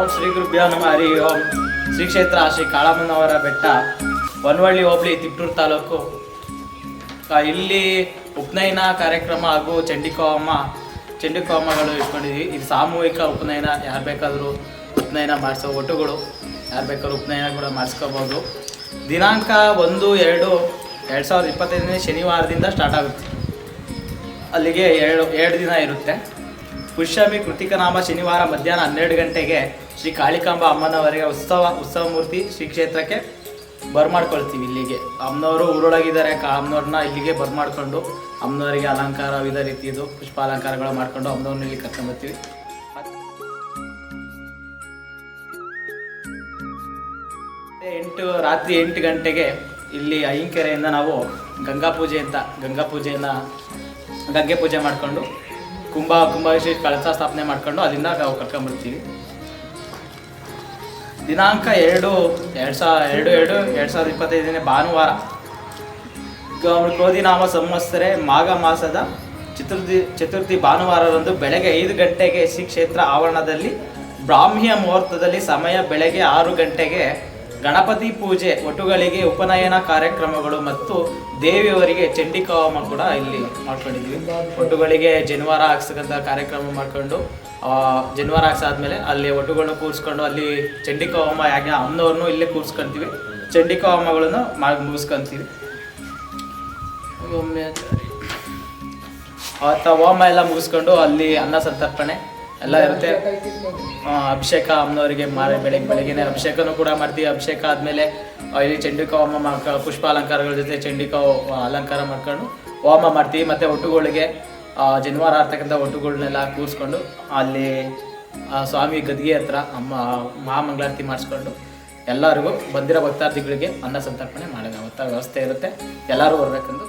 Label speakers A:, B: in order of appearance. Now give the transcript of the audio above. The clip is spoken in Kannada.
A: ಓಂ ಶ್ರೀ ಗುರುಭ್ಯೋ ನಮ. ಹರಿ ಓಂ. ಶ್ರೀ ಕ್ಷೇತ್ರ ಶ್ರೀ ಕಾಳಮ್ಮನವರ ಬೆಟ್ಟ ಬನ್ವಳ್ಳಿ ಹೋಬಳಿ, ತಿಪ್ಟೂರು ತಾಲೂಕು. ಇಲ್ಲಿ ಉಪನಯನ ಕಾರ್ಯಕ್ರಮ ಹಾಗೂ ಚಂಡಿಕೋಮ, ಚಂಡಿಕೋಮಗಳು ಇಟ್ಕೊಂಡಿದ್ವಿ. ಇದು ಸಾಮೂಹಿಕ ಉಪನಯನ. ಯಾರು ಬೇಕಾದರೂ ಉಪನಯನ ಮಾಡಿಸೋ ಒಟ್ಟುಗಳು, ಯಾರು ಬೇಕಾದ್ರೂ ಉಪನಯನ ಕೂಡ ಮಾಡಿಸ್ಕೋಬೋದು. ದಿನಾಂಕ ಒಂದು, ಎರಡು ಎರಡು ಸಾವಿರದ ಇಪ್ಪತ್ತೈದನೇ ಶನಿವಾರದಿಂದ ಸ್ಟಾರ್ಟ್ ಆಗುತ್ತೆ. ಅಲ್ಲಿಗೆ ಎರಡು ಎರಡು ದಿನ ಇರುತ್ತೆ. ಪುಷ್ಯಮಿ ಕೃತಿಕ ನಾಮ ಶನಿವಾರ ಮಧ್ಯಾಹ್ನ ಹನ್ನೆರಡು ಗಂಟೆಗೆ ಶ್ರೀ ಕಾಳಿಕಾಂಬ ಅಮ್ಮನವರಿಗೆ ಉತ್ಸವ ಉತ್ಸವ ಮೂರ್ತಿ ಶ್ರೀ ಕ್ಷೇತ್ರಕ್ಕೆ ಬರ್ಮಾಡ್ಕೊಳ್ತೀವಿ ಇಲ್ಲಿಗೆ. ಅಮ್ಮನವರು ಊರೊಳಗಿದ್ದಾರೆ, ಕಾ ಅಮ್ಮನವ್ರನ್ನ ಇಲ್ಲಿಗೆ ಬರ್ಮಾಡ್ಕೊಂಡು ಅಮ್ಮನವರಿಗೆ ಅಲಂಕಾರ ವಿಧ ರೀತಿಯದು ಪುಷ್ಪ ಅಲಂಕಾರಗಳು ಮಾಡ್ಕೊಂಡು ಅಮ್ಮನವ್ರನ್ನ ಇಲ್ಲಿ ಕರ್ಕೊಂಡ್ಬರ್ತೀವಿ ಎಂಟು, ರಾತ್ರಿ ಎಂಟು ಗಂಟೆಗೆ ಇಲ್ಲಿ ಅಯ್ಯಂಕೆರೆಯಿಂದ ನಾವು ಗಂಗಾ ಪೂಜೆ ಅಂತ, ಗಂಗಾ ಪೂಜೆಯನ್ನು ಗಂಗೆ ಪೂಜೆ ಮಾಡಿಕೊಂಡು ಕುಂಭ ಕುಂಭಾಭಿಷೇಕ ಕಳಸ ಸ್ಥಾಪನೆ ಮಾಡ್ಕೊಂಡು ಅಲ್ಲಿಂದ ನಾವು ಕರ್ಕೊಂಡ್ಬರ್ತೀವಿ. ದಿನಾಂಕ ಎರಡು ಎರಡು ಸಾವಿರ ಎರಡು ಎರಡು ಎರಡು ಸಾವಿರದ ಇಪ್ಪತ್ತೈದನೇ ಭಾನುವಾರ. ಕ್ರೋಧಿನಾಮ ಸಂವತ್ಸರೆ ಮಾಘ ಮಾಸದ ಚತುರ್ಥಿ ಚತುರ್ಥಿ ಭಾನುವಾರರಂದು ಬೆಳಗ್ಗೆ ಐದು ಗಂಟೆಗೆ ಶ್ರೀ ಕ್ಷೇತ್ರ ಆವರಣದಲ್ಲಿ ಬ್ರಾಹ್ಮಿಯ ಮುಹೂರ್ತದಲ್ಲಿ ಸಮಯ ಬೆಳಗ್ಗೆ ಆರು ಗಂಟೆಗೆ ಗಣಪತಿ ಪೂಜೆ ಒಟ್ಟುಗಳಿಗೆ ಉಪನಯನ ಕಾರ್ಯಕ್ರಮಗಳು ಮತ್ತು ದೇವಿಯವರಿಗೆ ಚಂಡಿಕಾವಮ ಕೂಡ ಇಲ್ಲಿ ಮಾಡ್ಕೊಂಡಿದ್ವಿ. ಒಟ್ಟುಗಳಿಗೆ ಜನಿವಾರ ಹಾಕ್ಸಕ್ಕಂಥ ಕಾರ್ಯಕ್ರಮ ಮಾಡ್ಕೊಂಡು ಜನಿವಾರ ಹಾಕ್ಸಾದ್ಮೇಲೆ ಅಲ್ಲಿ ಒಟುಗಳನ್ನ ಕೂರಿಸ್ಕೊಂಡು ಅಲ್ಲಿ ಚಂಡಿಕಾವಮ ಯಾಕೆ ಅಮ್ಮನವ್ರನ್ನೂ ಇಲ್ಲೇ ಕೂರಿಸ್ಕೊಂತೀವಿ. ಚಂಡಿಕಾವಮಗಳನ್ನು ಮಾಡಿ ಮುಗಿಸ್ಕೊಂತೀವಿ. ಒಮ್ಮೆ ಅವತ್ತ ಹೋಮ ಎಲ್ಲ ಮುಗಿಸ್ಕೊಂಡು ಅಲ್ಲಿ ಅನ್ನ ಸಂತರ್ಪಣೆ. ಎಲ್ಲ ಇರುತ್ತೆ. ಅಭಿಷೇಕ ಅಮ್ಮನವರಿಗೆ ಮಾರೆ ಬೆಳಗ್ಗೆ ಬೆಳಗ್ಗೆನೆ ಅಭಿಷೇಕನೂ ಕೂಡ ಮಾಡ್ತೀವಿ. ಅಭಿಷೇಕ ಆದಮೇಲೆ ಇಲ್ಲಿ ಚಂಡಿಕಾ ಹೋಮ ಮಾಡ್ಕ, ಪುಷ್ಪ ಅಲಂಕಾರಗಳ ಜೊತೆ ಚಂಡಿಕಾ ಅಲಂಕಾರ ಮಾಡ್ಕೊಂಡು ಹೋಮ ಮಾಡ್ತೀವಿ. ಮತ್ತು ಒಟ್ಟುಗಳಿಗೆ ಜನವಾರ ಆಡ್ತಕ್ಕಂಥ ಒಟ್ಟುಗಳನ್ನೆಲ್ಲ ಕೂರಿಸ್ಕೊಂಡು ಅಲ್ಲಿ ಸ್ವಾಮಿ ಗದ್ಗೆ ಹತ್ರ, ಅಮ್ಮ, ಮಹಾಮಂಗಳಾರತಿ ಮಾಡಿಸ್ಕೊಂಡು ಎಲ್ಲರಿಗೂ ಬಂದಿರೋ ಭಕ್ತಾರ್ಥಿಗಳಿಗೆ ಅನ್ನ ಸಂತರ್ಪಣೆ ಮಾಡಿದ ಅವತ್ತ ವ್ಯವಸ್ಥೆ ಇರುತ್ತೆ. ಎಲ್ಲರೂ ಬರ್ಬೇಕೆಂದು